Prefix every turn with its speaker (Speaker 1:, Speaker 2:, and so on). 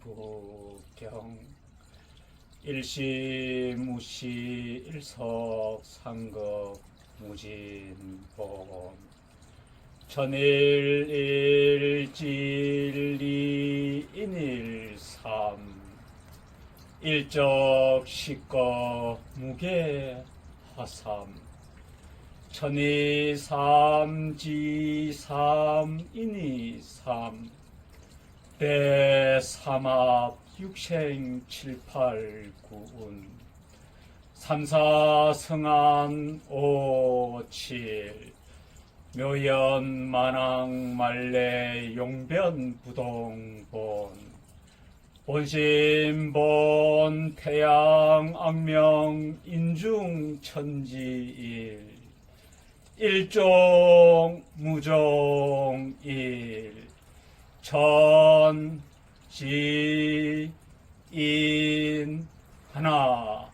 Speaker 1: 부경 일시 무시 일석상급 무진본 전일 일진리 인일삼 일적시거 무게 화삼 천이 삼지삼 인이삼 대 삼합 육생 칠팔 구운 삼사 성안 오칠 묘연 만왕 말래 용변 부동본 본심본 태양 악명 인중 천지일 일종 무종일 천 지인 하나